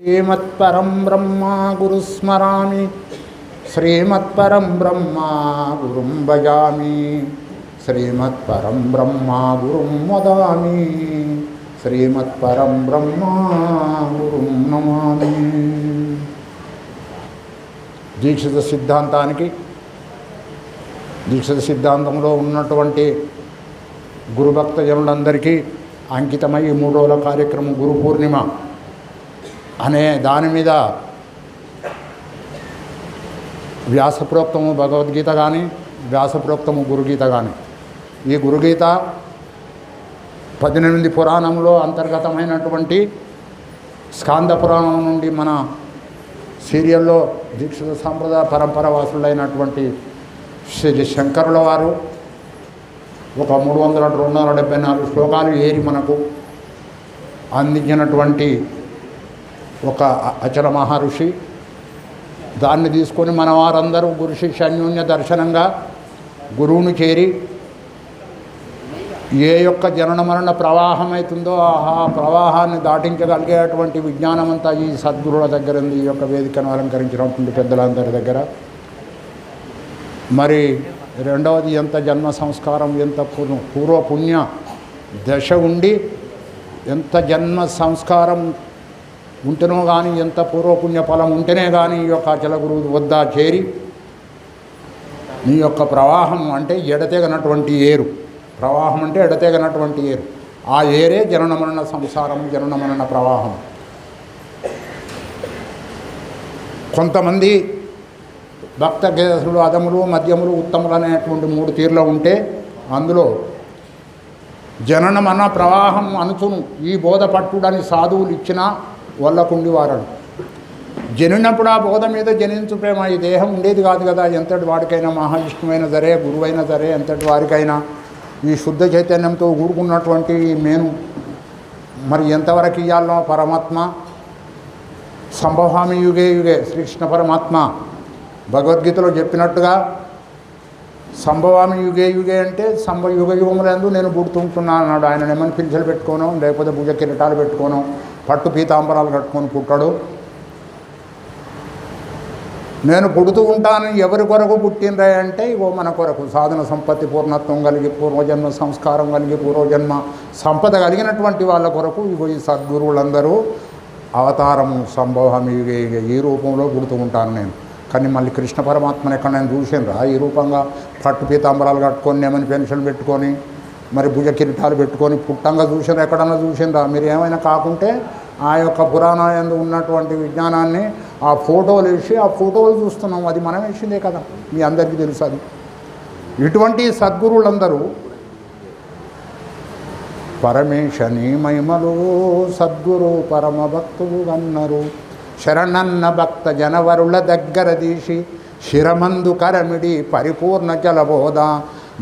శ్రీమత్పరం బ్రహ్మ గురుస్మరామి శ్రీమత్పరం బ్రహ్మ గురుం భజామి. శ్రీమత్పరం బ్రహ్మ గురుం వదామి. శ్రీమత్పరం బ్రహ్మ గురుం నమామి. దీక్షిత సిద్ధాంతానికి దీక్షిత సిద్ధాంతంలో ఉన్నటువంటి గురుభక్త జనులందరికీ అంకితమై ఈ రోజుల కార్యక్రమం గురు పూర్ణిమ. అనే దాని మీద వ్యాసప్రోక్తము భగవద్గీత కానీ వ్యాసప్రోక్తము గురుగీత కానీ ఈ గురుగీత పద్దెనిమిది పురాణంలో అంతర్గతమైనటువంటి స్కాంద పురాణం నుండి మన సీరియల్లో దీక్షిత సాంప్రదాయ పరంపర వాసులైనటువంటి శ్రీ శంకరుల వారు ఒక మూడు వందల రెండు వందల డెబ్బై నాలుగు శ్లోకాలు ఏరి మనకు అందించినటువంటి ఒక అచర అచల మహర్షి. దాన్ని తీసుకొని మన వారందరూ గురు శిష్య అన్యోన్య దర్శనంగా గురువును చేరి ఏ యొక్క జనన మరణ ప్రవాహం అవుతుందో ఆ ప్రవాహాన్ని దాటించగలిగేటువంటి విజ్ఞానం అంతా ఈ సద్గురుల దగ్గర ఉంది ఈ యొక్క వేదికను అలంకరించినటువంటి పెద్దలందరి దగ్గర. మరి రెండవది ఎంత జన్మ సంస్కారం ఎంత పూర్వ పూర్వ పుణ్య దశ ఉండి ఎంత జన్మ సంస్కారం ఉంటేనో కానీ ఎంత పూర్వపుణ్య ఫలం ఉంటేనే కానీ ఈ యొక్క అచల గురువు వద్ద చేరి నీ యొక్క ప్రవాహం అంటే ఎడతెగనటువంటి ఏరు. ప్రవాహం అంటే ఎడతెగనటువంటి ఏరు. ఆ ఏరే జనన మరణ సంసారం జనన మరణ ప్రవాహం. కొంతమంది భక్త గేదసులు అదములు మద్యములు ఉత్తములు అనేటువంటి మూడు తీరులో ఉంటే అందులో జనన ప్రవాహం అనుచును. ఈ బోధ పట్టుడని సాధువులు ఇచ్చినా వల్లకుండి వారడు జనినప్పుడు ఆ బోధ మీద జనించు ప్రేమ ఈ దేహం ఉండేది కాదు కదా ఎంతటి వాడికైనా మహావిష్ణువైనా సరే గురువైనా సరే ఎంతటి వారికైనా ఈ శుద్ధ చైతన్యంతో కూడుకున్నటువంటి మేను. మరి ఎంతవరకు ఇవ్వాలో పరమాత్మ? సంభవామి యుగే యుగే శ్రీకృష్ణ పరమాత్మ. భగవద్గీతలో చెప్పినట్టుగా సంభవామి యుగే యుగే అంటే సంభ యుగ యుగములందు నేను పుడుతుంటున్నాను అన్నాడు. ఆయన ఏమని పిలిచలు పెట్టుకోను లేకపోతే భుజ కిరీటాలు పెట్టుకోను పట్టు పీతాంబరాలు కట్టుకొని పుట్టాడు. నేను పుడుతూ ఉంటాను ఎవరి కొరకు పుట్టినరా అంటే ఇగో మన కొరకు సాధన సంపత్తి పూర్ణత్వం కలిగి పూర్వజన్మ సంస్కారం కలిగి పూర్వజన్మ సంపద కలిగినటువంటి వాళ్ళ కొరకు ఇగో ఈ సద్గురువులందరూ అవతారము సంభవం ఈ రూపంలో పుడుతూ ఉంటాను నేను. కానీ మళ్ళీ కృష్ణ పరమాత్మను ఎక్కడ నేను చూసినరా ఈ రూపంగా పట్టు పీతాంబరాలు కట్టుకొని నేమని పెన్షన్ పెట్టుకొని మరి భుజ కిరీటాలు పెట్టుకొని పుట్టంగా చూసారు ఎక్కడన్నా చూసినరా మీరు ఏమైనా కాకుంటే ఆ యొక్క పురాణాయందు ఉన్నటువంటి విజ్ఞానాన్ని ఆ ఫోటోలు వేసి ఆ ఫోటోలు చూస్తున్నాం. అది మనం వేసిందే కదా. మీ అందరికీ తెలుసు అది. ఇటువంటి సద్గురులందరూ పరమేశని మహిమలు సద్గురు పరమ భక్తులు అన్నారు. శరణన్న భక్త జనవరుల దగ్గర తీసి శిరమందు కరమిడి పరిపూర్ణ జలబోధ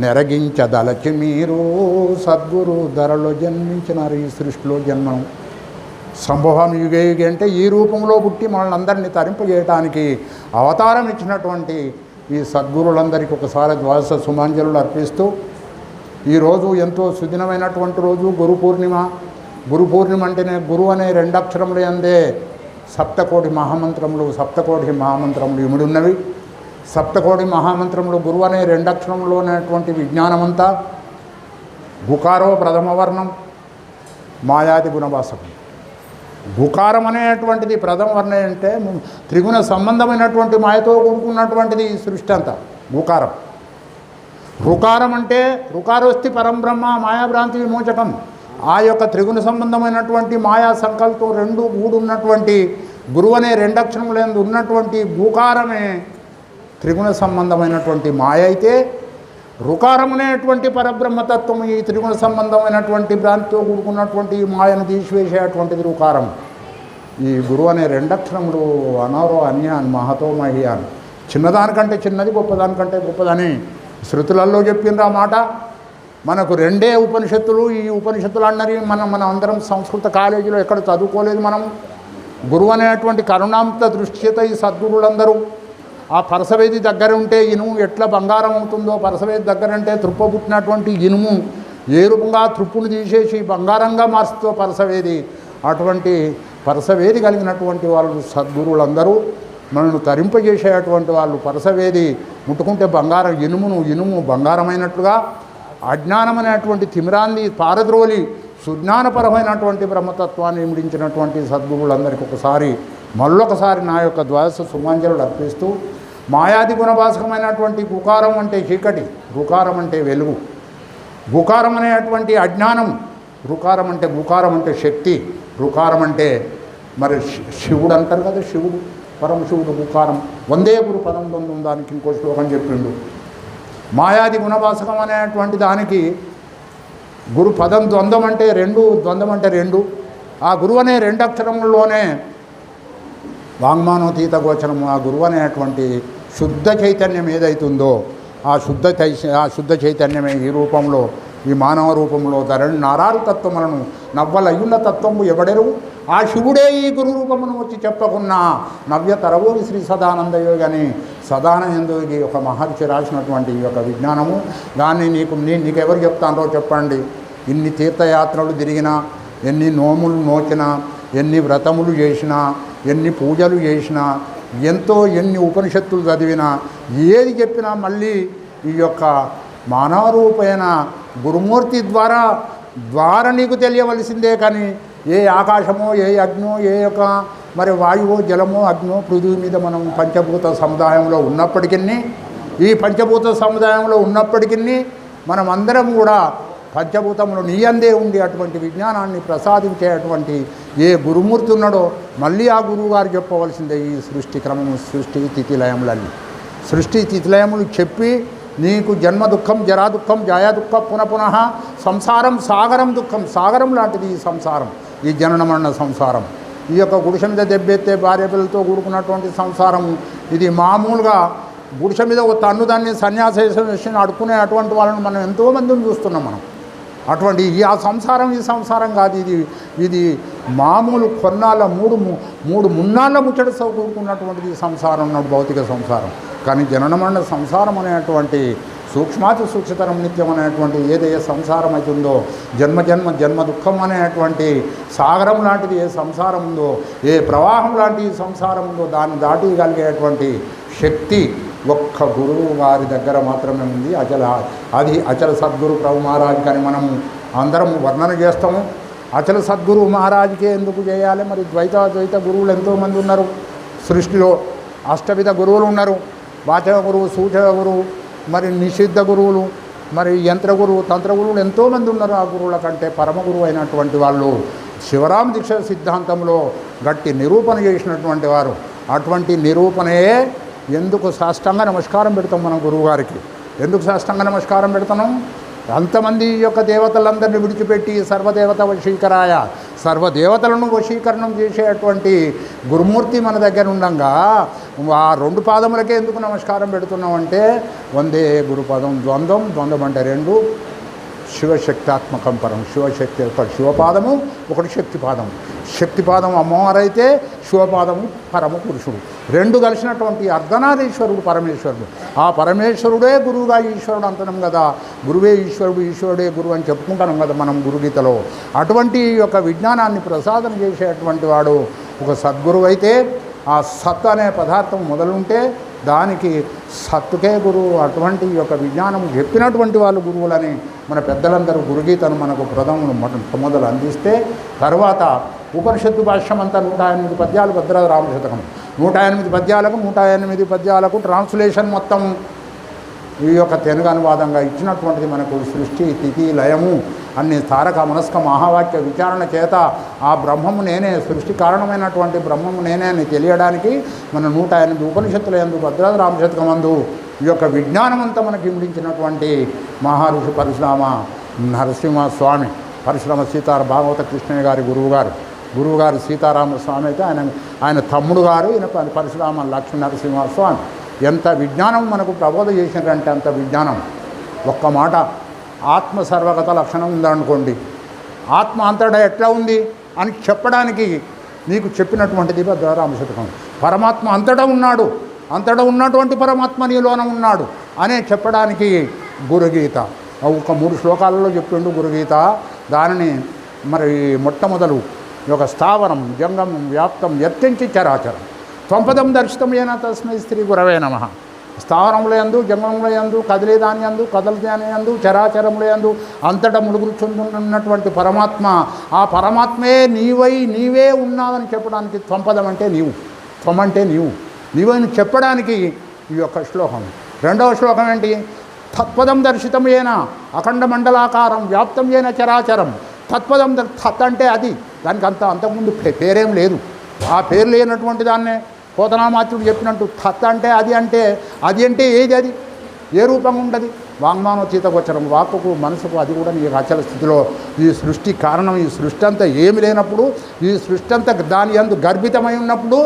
నెరగించదలచి మీరు సద్గురు ధరలో జన్మించినారు ఈ సృష్టిలో జన్మను. సంభవం యుగే యుగే అంటే ఈ రూపంలో పుట్టి మనల్ని అందరినీ తరింపజేయటానికి అవతారం ఇచ్చినటువంటి ఈ సద్గురులందరికీ ఒకసారి ద్వాదశ సుమాంజలు అర్పిస్తూ ఈరోజు ఎంతో సుదినమైనటువంటి రోజు గురు పూర్ణిమ. గురు పూర్ణిమ అంటేనే గురువు అనే రెండు అక్షరములు అందే సప్తకోటి మహామంత్రములు సప్తకోటి మహామంత్రములు ఇముడున్నవి. సప్తకోటి మహామంత్రములు గురువు అనే రెండక్షరంలో ఉన్నటువంటి విజ్ఞానమంతా. గుకారో ప్రథమ వర్ణం మాయాది గుణవాసకం. గుకారం అనేటువంటిది ప్రథమ వర్ణ అంటే త్రిగుణ సంబంధమైనటువంటి మాయతో కూడుకున్నటువంటిది సృష్టి అంతా గుకారం. రుకారం అంటే రుకారోస్తి పరంబ్రహ్మ మాయాభ్రాంతి విమోచకం. ఆ యొక్క త్రిగుణ సంబంధమైనటువంటి మాయా సంకల్పం రెండు కూడున్నటువంటి గురువు అనే రెండక్షరములందు ఉన్నటువంటి భూకారమే త్రిగుణ సంబంధమైనటువంటి మాయ అయితే రుకారమునేటువంటి పరబ్రహ్మతత్వం ఈ త్రిగుణ సంబంధమైనటువంటి భ్రాంతితో కూడుకున్నటువంటి ఈ మాయను తీసివేసేటువంటిది రుకారం. ఈ గురువు అనే రెండక్షరములు అనారో అన్యాన్ మహతో మహియాన్. చిన్నదానికంటే చిన్నది గొప్పదానికంటే గొప్పదని శృతులలో చెప్పిండ్రు ఆ మాట. మనకు రెండే ఉపనిషత్తులు ఈ ఉపనిషత్తులు అన్నది మనం మన అందరం సంస్కృత కాలేజీలో ఎక్కడ చదువుకోలేదు మనం గురువు అనేటువంటి కరుణాంత దృష్టిత ఈ సద్గురులందరూ. ఆ పరసవేది దగ్గర ఉంటే ఇనుము ఎట్లా బంగారం అవుతుందో? పరసవేది దగ్గర అంటే తృప్ప పుట్టినటువంటి ఇనుము. ఏ రూపంగా త్రుప్పును తీసేసి బంగారంగా మార్చుతో పరసవేది? అటువంటి పరసవేది కలిగినటువంటి వాళ్ళు సద్గురువులందరూ మనల్ని తరింపజేసేటువంటి వాళ్ళు పరసవేది ముట్టుకుంటే బంగారం ఇనుమును ఇనుము బంగారమైనట్లుగా అజ్ఞానం అనేటువంటి తిమిరాన్ని పారద్రోలి సుజ్ఞానపరమైనటువంటి బ్రహ్మతత్వాన్ని ఇమిడించినటువంటి సద్గురువులందరికీ ఒకసారి మళ్ళొకసారి నా యొక్క ద్వాదశ సుమాంజలు అర్పిస్తూ మాయాది గుణభాసకమైనటువంటి గుకారం అంటే చీకటి రుకారం అంటే వెలుగు. గుకారం అనేటువంటి అజ్ఞానం రుకారం అంటే గుకారం అంటే శక్తి రుకారం అంటే మరి శి- శివుడు అంటారు కదా శివుడు పరమశివుడు గుకారం. వందే గురు పదం పొందుం దానికి ఇంకో శ్లోకం చెప్పిండు. మాయాది గుణభాసకం అనేటువంటి దానికి గురు పదం ద్వంద్వం అంటే రెండు ద్వంద్వం అంటే రెండు. ఆ గురువు అనే రెండు అక్షరముల్లోనే వాంగ్మానోతీత గోచరము ఆ గురువు అనేటువంటి శుద్ధ చైతన్యం ఏదైతుందో ఆ శుద్ధ చై ఆ శుద్ధ చైతన్యమే ఈ రూపంలో ఈ మానవ రూపంలో ధరణి నారారు తత్వములను నవ్వలయ్యున్న తత్వము ఎవడెరు ఆ శివుడే ఈ గురు రూపమును వచ్చి చెప్పకున్నా నవ్య తరవూరి శ్రీ సదానంద యోగని సదానంద యోగి ఒక మహర్షి రాసినటువంటి ఈ యొక్క విజ్ఞానము. దాన్ని నీకు నీ నీకెవరు చెప్తానో చెప్పండి. ఇన్ని తీర్థయాత్రలు తిరిగినా ఎన్ని నోములు నోచినా ఎన్ని వ్రతములు చేసినా ఎన్ని పూజలు చేసినా ఎంతో ఎన్ని ఉపనిషత్తులు చదివినా ఏది చెప్పినా మళ్ళీ ఈ యొక్క మానవరూపైన గురుమూర్తి ద్వారా ద్వారా నీకు తెలియవలసిందే కానీ ఏ ఆకాశమో ఏ అగ్నో ఏ యొక్క మరి వాయువో జలమో అగ్నో పృథివీ మీద మనం పంచభూత సముదాయంలో ఉన్నప్పటికీ ఈ పంచభూత సముదాయంలో ఉన్నప్పటికీ మనం అందరం కూడా పంచభూతములు నీయందే ఉండి అటువంటి విజ్ఞానాన్ని ప్రసాదించేటువంటి ఏ గురుమూర్తి ఉన్నాడో మళ్ళీ ఆ గురువుగారు చెప్పవలసిందే ఈ సృష్టి క్రమము సృష్టి తిథిలయములన్నీ సృష్టి తిథిలయములు చెప్పి నీకు జన్మ దుఃఖం జరా దుఃఖం జాయా దుఃఖం పునః సంసారం సాగరం దుఃఖం సాగరం లాంటిది ఈ సంసారం ఈ జనన మరణ సంసారం. ఈ యొక్క గుడిసె మీద దెబ్బెత్తే భార్య పిల్లలతో కూడుకున్నటువంటి సంసారం ఇది మామూలుగా గుడిసె మీద ఒక తన్నుదాన్ని సన్యాసేషన్ అడుకునే అటువంటి వాళ్ళని మనం ఎంతోమందిని చూస్తున్నాం మనం. అటువంటి ఈ ఆ సంసారం ఈ సంసారం కాదు. ఇది ఇది మామూలు కొన్నాళ్ళ మూడు ము- మూడు మున్నాళ్ళ ముచ్చట కూడుకున్నటువంటిది సంసారం ఉన్నది భౌతిక సంసారం. కానీ జననమరణ సంసారం అనేటువంటి సూక్ష్మాతి సూక్ష్మతరం నిత్యం అనేటువంటి ఏదైతే సంసారం అవుతుందో జన్మ జన్మ జన్మ దుఃఖం అనేటువంటి సాగరం లాంటిది ఏ సంసారం ఉందో ఏ ప్రవాహం లాంటి సంసారం ఉందో దాన్ని దాటిగలిగేటువంటి శక్తి ఒక్క గురువు వారి దగ్గర మాత్రమే ఉంది. అచల అది అచల సద్గురు ప్రభు మహారాజ్ కానీ మనము అందరం వర్ణన చేస్తాము. అచల సద్గురు మహారాజుకే ఎందుకు చేయాలి? మరి ద్వైత ద్వైత గురువులు ఎంతోమంది ఉన్నారు. సృష్టిలో అష్టవిధ గురువులు ఉన్నారు. వాచక గురువు సూచక గురువు మరి నిషిద్ధ గురువులు మరి యంత్ర గురువు తంత్ర గురువులు ఎంతోమంది ఉన్నారు ఆ గురువుల కంటే పరమ గురువు అయినటువంటి వాళ్ళు. శివరామ దీక్ష సిద్ధాంతంలో గట్టి నిరూపణ చేసినటువంటి వారు. అటువంటి నిరూపణే ఎందుకు సాష్టంగా నమస్కారం పెడతాం మనం గురువుగారికి? ఎందుకు సాష్టంగా నమస్కారం పెడతాం? అంతమంది ఈ యొక్క దేవతలందరినీ విడిచిపెట్టి సర్వదేవత వశీకరాయ సర్వదేవతలను వశీకరణం చేసేటువంటి గురుమూర్తి మన దగ్గర ఉండంగా ఆ రెండు పాదములకే ఎందుకు నమస్కారం పెడుతున్నాం అంటే వందే గురుపదం ద్వంద్వం ద్వంద్వం అంటే రెండు శివశక్తాత్మకం పరం. శివశక్తి ఒకటి శివపాదము ఒకటి శక్తిపాదము. శక్తిపాదం అమ్మవారైతే శివపాదము పరమ పురుషుడు. రెండు కలిసినటువంటి అర్ధనారీశ్వరుడు పరమేశ్వరుడు. ఆ పరమేశ్వరుడే గురువుగా ఈశ్వరుడు అంటున్నాం కదా. గురువే ఈశ్వరుడు ఈశ్వరుడే గురువు అని చెప్పుకుంటాం కదా మనం గురుగీతలో అటువంటి యొక్క విజ్ఞానాన్ని ప్రసాదం చేసేటువంటి వాడు ఒక సద్గురువు అయితే ఆ సత్ అనే పదార్థం మొదలుంటే దానికి సత్తుకే గురువు. అటువంటి యొక్క విజ్ఞానం చెప్పినటువంటి వాళ్ళు గురువులని మన పెద్దలందరూ గురుగీతను మనకు ప్రథములు మొట్ట మొదలు అందిస్తే తర్వాత ఉపనిషత్తు భాష్యం అంతా నూట ఎనిమిది పద్యాలు భద్రద రామశతకం నూట ఎనిమిది పద్యాలకు నూట ఎనిమిది పద్యాలకు ట్రాన్స్లేషన్ మొత్తం ఈ యొక్క తెలుగు అనువాదంగా ఇచ్చినటువంటిది మనకు సృష్టి తిథి లయము అన్ని తారక మనస్క మహావాక్య విచారణ చేత ఆ బ్రహ్మము నేనే సృష్టి కారణమైనటువంటి బ్రహ్మము నేనే అని తెలియడానికి మన నూట ఎనిమిది ఉపనిషత్తుల ఎందు భద్రాద రామశతకమందు ఈ యొక్క విజ్ఞానమంతా మనకి ఇమిడించినటువంటి మహర్షి పరశురామ నరసింహ స్వామి పరశురామ సీతార భాగవత కృష్ణయ్య గారి గురువు గురువుగారు సీతారామస్వామి అయితే ఆయన ఆయన తమ్ముడు గారు ఈయన పరశురామ లక్ష్మీ నరసింహ స్వామి. ఎంత విజ్ఞానం మనకు ప్రబోధ చేసినారంటే అంత విజ్ఞానం. ఒక్క మాట ఆత్మ సర్వగత లక్షణం ఉందనుకోండి. ఆత్మ అంతటా ఎట్లా ఉంది? అని చెప్పడానికి నీకు చెప్పినటువంటిది భద్రారామశతకం. పరమాత్మ అంతటా ఉన్నాడు. అంతటా ఉన్నటువంటి పరమాత్మ నీలోన ఉన్నాడు అనే చెప్పడానికి గురుగీత. ఒక మూడు శ్లోకాలలో చెప్పిండు గురుగీత. దానిని మరి మొట్టమొదలు యొక్క స్థావరం జంగమం వ్యాప్తం ఎత్తించి చరాచరం. త్వంపదం దర్శితం ఏన తస్మై స్త్రీ గురవే నమ. స్థావరముల యందు జంగంలో యందు కదిలేదాని యందు కదలదాని యందు చరాచరముల యందు అంతటా ములుగురుచున్నటువంటి పరమాత్మ ఆ పరమాత్మే నీవై నీవే ఉన్నావని చెప్పడానికి త్వంపదం అంటే నీవు. త్వం అంటే నీవు. నీవని చెప్పడానికి ఈ యొక్క శ్లోకం. రెండవ శ్లోకం ఏంటి? తత్పదం దర్శితం ఏన అఖండ మండలాకారం వ్యాప్తం ఏన చరాచరం. తత్పదం తత్ అంటే అది. దానికి అంత అంతకుముందు పేరేం లేదు. ఆ పేరు లేనటువంటి దాన్నే పోతనామాత్రుడు చెప్పినట్టు తత్ అంటే అది అంటే అది అంటే ఏది అది? ఏ రూపంగా ఉంటుంది వాంగ్మానోచితగోచరం వాక్కుకు మనసుకు అది కూడా నీ అచల స్థితిలో ఈ సృష్టి కారణం ఈ సృష్టి అంతా ఏమి లేనప్పుడు ఈ సృష్టి అంతా దాని అందు గర్భితమై ఉన్నప్పుడు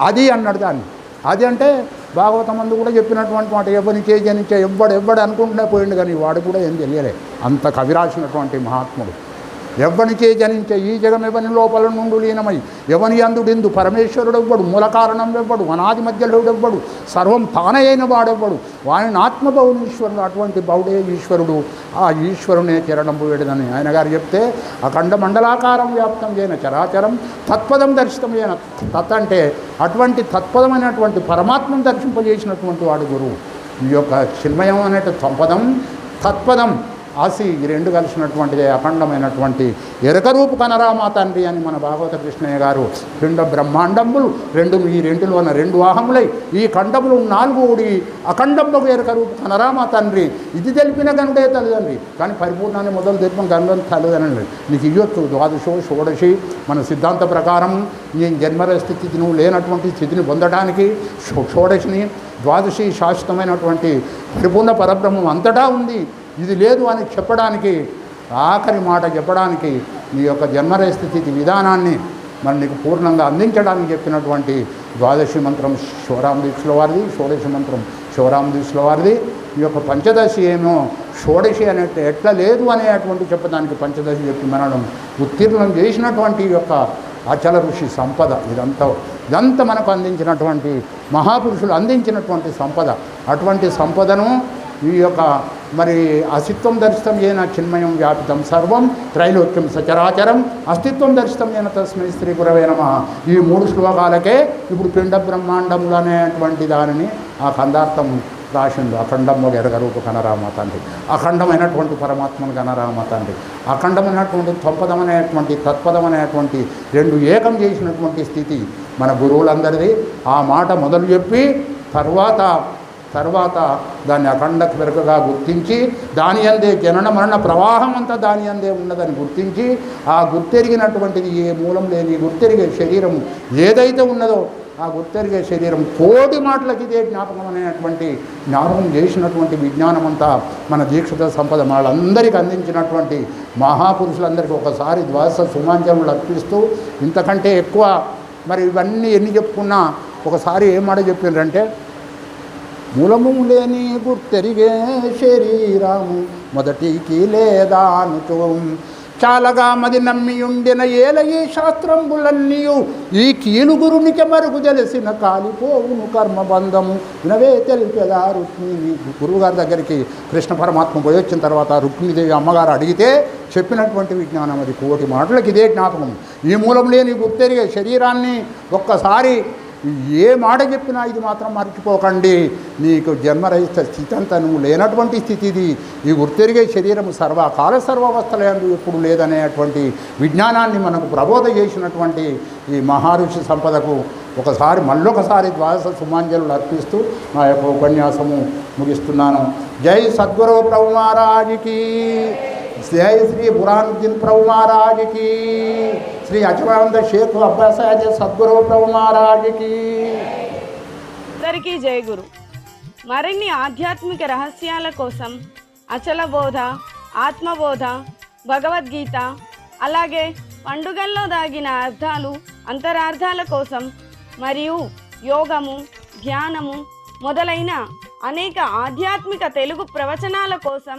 అది అన్నాడు దాన్ని. అది అంటే భాగవతం అందు కూడా చెప్పినటువంటి మాట ఎవరికే జనించే ఎవ్వడు ఎవ్వడు అనుకుంటూనే పోయిండు కానీ వాడు కూడా ఏం తెలియలే. అంత కవిరాసినటువంటి మహాత్ముడు. ఎవ్వనికే జనించే ఈ జగం ఎవని లోపల నుండు లీనమై ఎవని అందుడిందు పరమేశ్వరుడెవ్వడు మూల కారణం ఎవ్వడు అనాది మధ్యలోడెవ్వడు సర్వం తానయైన వాడెవ్వడు వాడిని ఆత్మబౌడు ఈశ్వరుడు అటువంటి బౌడే ఈశ్వరుడు ఆ ఈశ్వరునే చరణం పోయేడదని ఆయన గారు చెప్తే అఖండ మండలాకారం వ్యాప్తం చేయన చరాచరం తత్పదం దర్శితం చేయన తత్ అంటే అటువంటి తత్పదమైనటువంటి పరమాత్మను దర్శింపజేసినటువంటి వాడు గురువు. ఈ యొక్క చిన్మయం అనే సంపదం తత్పదం ఆసి ఈ రెండు కలిసినటువంటిదే అఖండమైనటువంటి ఎరకరూపు కనరామా తండ్రి అని మన భాగవత కృష్ణయ్య గారు రెండు బ్రహ్మాండములు రెండు ఈ రెండులోన రెండు వాహములై ఈ ఖండములు నాలుగు ఊడి అఖండములకు ఎరకరూపు కనరామా తండ్రి. ఇది తెలిపిన గనుడే తల్లిదండ్రి. కానీ పరిపూర్ణాన్ని మొదలు తెలిపిన గనుడు తల్లిదండ్రి నీకు ఇవ్వచ్చు ద్వాదశో షోడశి మన సిద్ధాంత ప్రకారం నీ జన్మరస్థితిని నువ్వు లేనటువంటి స్థితిని పొందడానికి షోడశిని ద్వాదశి శాశ్వతమైనటువంటి పరిపూర్ణ పరబ్రహ్మం అంతటా ఉంది. ఇది లేదు అని చెప్పడానికి ఆఖరి మాట చెప్పడానికి నీ యొక్క జన్మరయ స్థితి విధానాన్ని మరి నీకు పూర్ణంగా అందించడానికి చెప్పినటువంటి ద్వాదశి మంత్రం శివరామ దీక్షల వారిది షోడశి మంత్రం శివరామ దీక్షల వారిది. ఈ యొక్క పంచదశి ఏమో షోడశి అనే ఎట్లా లేదు అనేటువంటి చెప్పడానికి పంచదశి చెప్పి మనం ఉత్తీర్ణం చేసినటువంటి ఈ యొక్క అచల ఋషి సంపద ఇదంతా ఇదంతా మనకు అందించినటువంటి మహాపురుషులు అందించినటువంటి సంపద. అటువంటి సంపదను ఈ యొక్క మరి అస్తిత్వం దర్శితం ఏన చిన్మయం వ్యాపితం సర్వం త్రైలోక్యం సచరాచరం. అస్తిత్వం దర్శితం ఏన తస్మై స్త్రీ గురవే నమ. ఈ మూడు శ్లోకాలకే ఇప్పుడు పిండ బ్రహ్మాండములు అనేటువంటి దానిని ఆ కందార్థం రాసిండు. అఖండము ఎరగరూపు కనరామ తండ్రి. అఖండమైనటువంటి పరమాత్మను కనరామ తండ్రి. అఖండమైనటువంటి తొంపదమైనటువంటి తత్పదమైనటువంటి రెండు ఏకం చేసినటువంటి స్థితి మన గురువులందరిది. ఆ మాట మొదలు చెప్పి తర్వాత తర్వాత దాన్ని అఖండ పెరకగా గుర్తించి దాని అందే జనన మరణ ప్రవాహం అంతా దాని అందే ఉన్నదని గుర్తించి ఆ గుర్తెరిగినటువంటిది ఏ మూలం లేని గుర్తెరిగే శరీరం ఏదైతే ఉన్నదో ఆ గుర్తెరిగే శరీరం కోటి మాటలకి ఇదే జ్ఞాపకం అనేటువంటి జ్ఞాపకం చేసినటువంటి విజ్ఞానం అంతా మన దీక్షిత సంపద వాళ్ళందరికీ అందించినటువంటి మహాపురుషులందరికీ ఒకసారి ద్వాస సుమాంజములు అర్పిస్తూ ఇంతకంటే ఎక్కువ మరి ఇవన్నీ ఎన్ని చెప్పుకున్నా ఒకసారి ఏమాట చెప్పిండ్రంటే మూలము లేని గుర్తెరిగే శరీరము మొదటికి లేదా చాలగా మది నమ్మి ఉండిన ఏల ఈ శాస్త్రంబులన్నీయు ఈ కీలుగురునికి మరుగు తెలిసిన కాలిపోవును కర్మబంధము. వినవే తెలిపేదా రుక్మిణి. గురువుగారి దగ్గరికి కృష్ణ పరమాత్మ పోయి వచ్చిన తర్వాత రుక్మిణిదేవి అమ్మగారు అడిగితే చెప్పినటువంటి విజ్ఞానం అది కోటి మాటలకు ఇదే జ్ఞాపకం. ఈ మూలం లేని గుర్తెరిగే శరీరాన్ని ఒక్కసారి ఏ మాట చెప్పినా ఇది మాత్రం మర్చిపోకండి. నీకు జన్మరహిత స్థితి అంతా నువ్వు లేనటువంటి స్థితి ఇది ఈ గుర్తెరిగే శరీరం సర్వ కాల సర్వావస్థలందు ఎప్పుడు లేదనేటువంటి విజ్ఞానాన్ని మనకు ప్రబోధ చేసినటువంటి ఈ మహర్షి సంపదకు ఒకసారి మళ్ళొకసారి ద్వాదశ సుమాంజలు అర్పిస్తూ నా యొక్క ఉపన్యాసము ముగిస్తున్నాను. జై సద్గురు ప్రభుమారాజుకి మహారాజుకి శ్రీ బురానుద్దీన్ ప్రభు మహారాజుకి శ్రీ అచమానంద షేక్ అబ్బాసాజీ సద్గురు ప్రభు మహారాజుకి అందరికీ జయ గురు. మరిన్ని ఆధ్యాత్మిక రహస్యాల కోసం అచల బోధ ఆత్మబోధ భగవద్గీత అలాగే పండుగల్లో దాగిన అర్థాలు అంతరార్థాల కోసం మరియు యోగము ధ్యానము మొదలైన అనేక ఆధ్యాత్మిక తెలుగు ప్రవచనాల కోసం